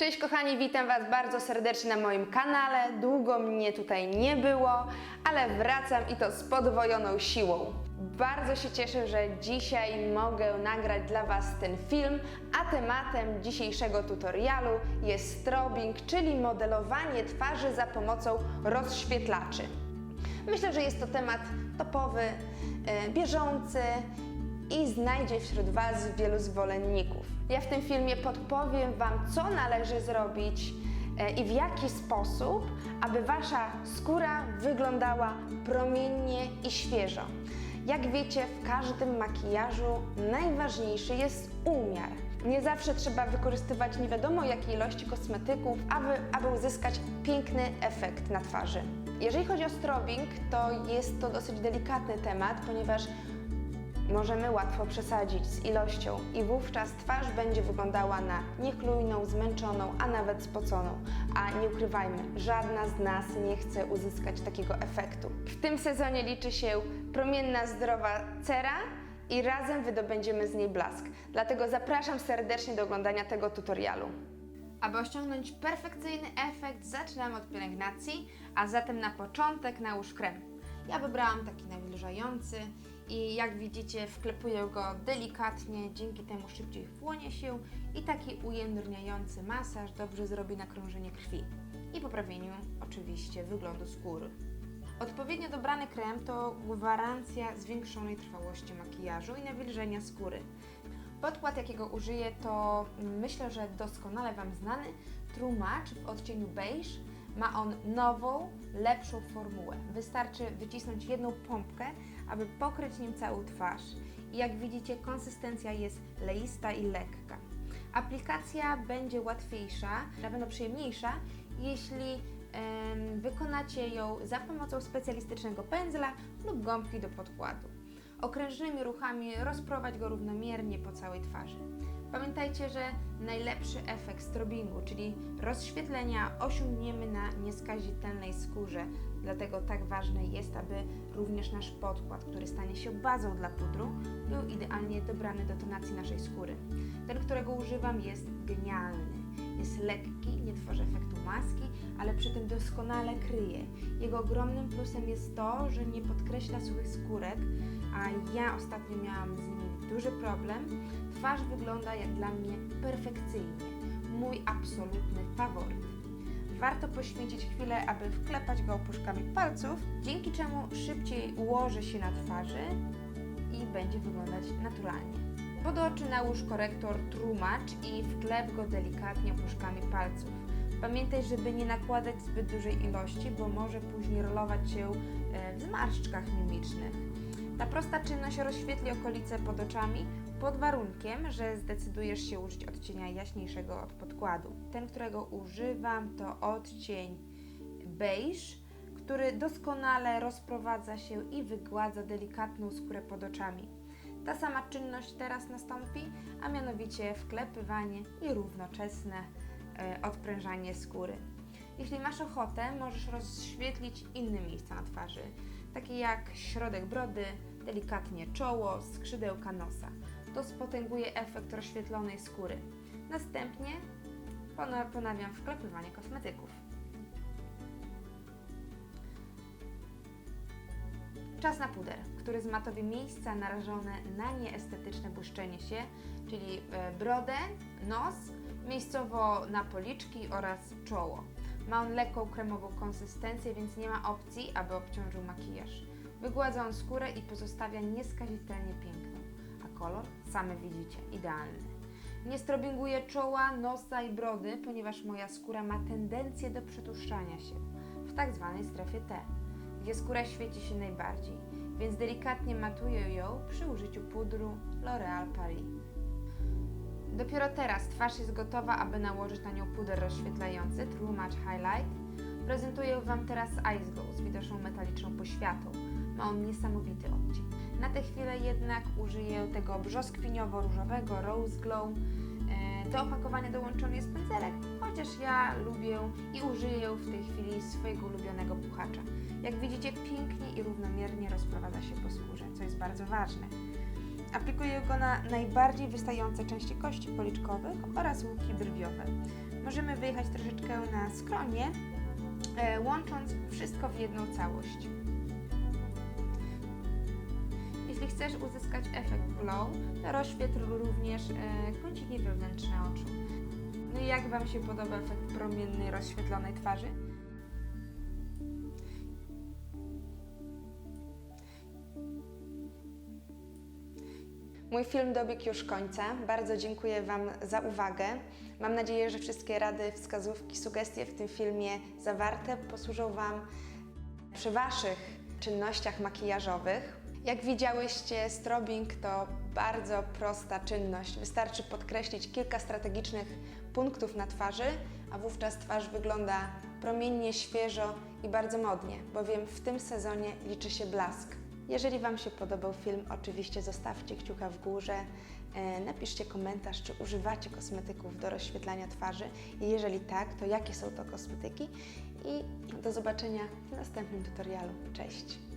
Cześć kochani, witam Was bardzo serdecznie na moim kanale. Długo mnie tutaj nie było, ale wracam i to z podwojoną siłą. Bardzo się cieszę, że dzisiaj mogę nagrać dla Was ten film, a tematem dzisiejszego tutorialu jest strobing, czyli modelowanie twarzy za pomocą rozświetlaczy. Myślę, że jest to temat topowy, e, bieżący i znajdzie wśród Was wielu zwolenników. Ja w tym filmie podpowiem Wam, co należy zrobić e, i w jaki sposób, aby Wasza skóra wyglądała promiennie i świeżo. Jak wiecie, w każdym makijażu najważniejszy jest umiar. Nie zawsze trzeba wykorzystywać nie wiadomo jakiej ilości kosmetyków, aby, aby uzyskać piękny efekt na twarzy. Jeżeli chodzi o strobing, to jest to dosyć delikatny temat, ponieważ możemy łatwo przesadzić z ilością i wówczas twarz będzie wyglądała na niechlujną, zmęczoną, a nawet spoconą. A nie ukrywajmy, żadna z nas nie chce uzyskać takiego efektu. W tym sezonie liczy się promienna, zdrowa cera i razem wydobędziemy z niej blask. Dlatego zapraszam serdecznie do oglądania tego tutorialu. Aby osiągnąć perfekcyjny efekt, zaczynamy od pielęgnacji, a zatem na początek nałóż krem. Ja wybrałam taki nawilżający i jak widzicie wklepuję go delikatnie, dzięki temu szybciej wchłonie się i taki ujędrniający masaż dobrze zrobi nakrążenie krwi i poprawieniu oczywiście wyglądu skóry. Odpowiednio dobrany krem to gwarancja zwiększonej trwałości makijażu i nawilżenia skóry. Podkład, jakiego użyję, to myślę, że doskonale Wam znany True Match w odcieniu beige. Ma on nową, lepszą formułę. Wystarczy wycisnąć jedną pompkę, aby pokryć nim całą twarz. I jak widzicie, konsystencja jest leista i lekka. Aplikacja będzie łatwiejsza, na pewno przyjemniejsza, jeśli wykonacie ją za pomocą specjalistycznego pędzla lub gąbki do podkładu. Okrężnymi ruchami rozprowadź go równomiernie po całej twarzy. Pamiętajcie, że najlepszy efekt strobingu, czyli rozświetlenia, osiągniemy na nieskazitelnej skórze. Dlatego tak ważne jest, aby również nasz podkład, który stanie się bazą dla pudru, był idealnie dobrany do tonacji naszej skóry. Ten, którego używam, jest genialny. Jest lekki, nie tworzy efektu maski, ale przy tym doskonale kryje. Jego ogromnym plusem jest to, że nie podkreśla suchych skórek, a ja ostatnio miałam z nim duży problem. Twarz wygląda jak dla mnie perfekcyjnie. Mój absolutny faworyt. Warto poświęcić chwilę, aby wklepać go opuszkami palców, dzięki czemu szybciej ułoży się na twarzy i będzie wyglądać naturalnie. Pod oczy nałóż korektor True Match i wklep go delikatnie opuszkami palców. Pamiętaj, żeby nie nakładać zbyt dużej ilości, bo może później rolować się e, w zmarszczkach mimicznych. Ta prosta czynność rozświetli okolice pod oczami pod warunkiem, że zdecydujesz się użyć odcienia jaśniejszego od podkładu. Ten, którego używam, to odcień beige, który doskonale rozprowadza się i wygładza delikatną skórę pod oczami. Ta sama czynność teraz nastąpi, a mianowicie wklepywanie i równoczesne e, odprężanie skóry. Jeśli masz ochotę, możesz rozświetlić inne miejsca na twarzy, takie jak środek brody, delikatnie czoło, skrzydełka nosa. To spotęguje efekt rozświetlonej skóry. Następnie pona- ponawiam wklepywanie kosmetyków. Czas na puder, który zmatowi miejsca narażone na nieestetyczne błyszczenie się, czyli e, brodę, nos, miejscowo na policzki oraz czoło. Ma on lekką kremową konsystencję, więc nie ma opcji, aby obciążył makijaż. Wygładza on skórę i pozostawia nieskazitelnie piękną, a kolor, same widzicie, idealny. Nie strobinguję czoła, nosa i brody, ponieważ moja skóra ma tendencję do przetłuszczania się w tak zwanej strefie T, gdzie skóra świeci się najbardziej, więc delikatnie matuję ją przy użyciu pudru L'Oréal Paris. Dopiero teraz twarz jest gotowa, aby nałożyć na nią puder rozświetlający True Match Highlight. Prezentuję Wam teraz Ice Glow z widoczną metaliczną poświatą. Ma on niesamowity odcień. Na tę chwilę jednak użyję tego brzoskwiniowo-różowego Rose Glow. Do opakowania dołączony jest pędzelek, chociaż ja lubię i użyję w tej chwili swojego ulubionego puchacza. Jak widzicie, pięknie i równomiernie rozprowadza się po skórze, co jest bardzo ważne. Aplikuję go na najbardziej wystające części kości policzkowych oraz łuki brwiowe. Możemy wyjechać troszeczkę na skronie, łącząc wszystko w jedną całość. Jeśli chcesz uzyskać efekt glow, to rozświetl również e, kąciki wewnętrzne oczu. No i jak Wam się podoba efekt promiennej, rozświetlonej twarzy? Mój film dobiegł już końca. Bardzo dziękuję Wam za uwagę. Mam nadzieję, że wszystkie rady, wskazówki, sugestie w tym filmie zawarte posłużą Wam przy Waszych czynnościach makijażowych. Jak widziałyście, strobing to bardzo prosta czynność. Wystarczy podkreślić kilka strategicznych punktów na twarzy, a wówczas twarz wygląda promiennie, świeżo i bardzo modnie, bowiem w tym sezonie liczy się blask. Jeżeli Wam się podobał film, oczywiście zostawcie kciuka w górze, e, napiszcie komentarz, czy używacie kosmetyków do rozświetlania twarzy i jeżeli tak, to jakie są to kosmetyki i do zobaczenia w następnym tutorialu. Cześć!